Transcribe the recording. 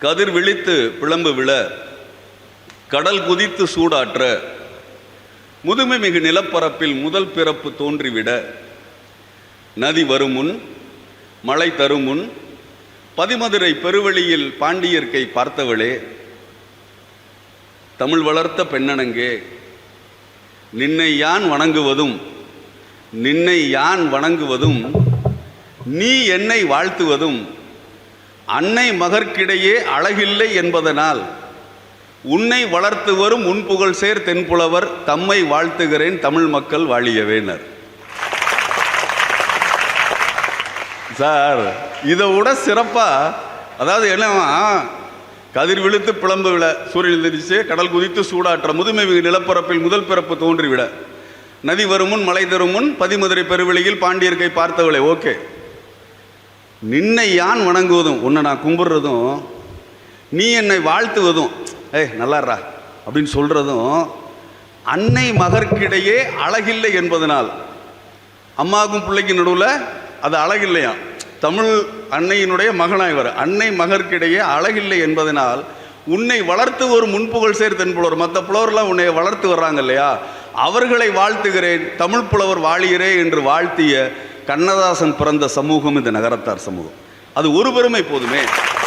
கதிர் விழித்து பிளம்பு விழ கடல் குதித்து சூடாற்ற முதுமை மிகு நிலப்பரப்பில் முதல் பிறப்பு தோன்றிவிட நதி வருமுன் மழை தருமுன் பதிமதுரை பெருவழியில் பாண்டியர்க்கை பார்த்தவளே தமிழ் வளர்த்த பெண்ணனங்கே நின்னை யான் வணங்குவதும் நின்னை யான் வணங்குவதும் நீ என்னை வாழ்த்துவதும் அன்னை மகர்க்கிடையே அழகில்லை என்பதனால் உன்னை வளர்த்து வரும் உன்புகழ் சேர் தென்புலவர் தம்மை வாழ்த்துகிறேன் தமிழ் மக்கள் வாழியவேனர். சார் இதை விட சிறப்பாக அதாவது என்னவா கதிர் விழுத்து பிளம்பு விட சூரியன் தெரிச்சு கடல் குதித்து சூடாற்ற முதுமை நிலப்பரப்பில் முதல் பிறப்பு தோன்றிவிட. நதி வருமுன் மலை தருமுன் பதிமதுரை பெருவெளியில் பாண்டியர்கை பார்த்தவளே ஓகே. நின்னை யான் வணங்குவதும்? உன்னை நான் கும்பிட்றதும் நீ என்னை வாழ்த்துவதும். ஏய் நல்லாடுறா அப்படின்னு சொல்கிறதும் அன்னை மகர்க்கிடையே அழகில்லை என்பதனால். அம்மாவுக்கும் பிள்ளைக்கும் நடுவில் அது அழகில்லையா? தமிழ் அன்னையினுடைய மகனாய் வர அன்னை மகர்க்கிடையே அழகில்லை என்பதனால் உன்னை வளர்த்து ஒரு முன்புகழ் சேர் தென்புலவர் மற்ற புலவர்லாம் உன்னை வளர்த்து வர்றாங்க இல்லையா? அவர்களை வாழ்த்துகிறேன். தமிழ் புலவர் வாழியரே என்று வாழ்த்திய கண்ணதாசன் பிறந்த சமூகம் இந்த நகரத்தார் சமூகம். அது ஒரு பெருமை போதுமே.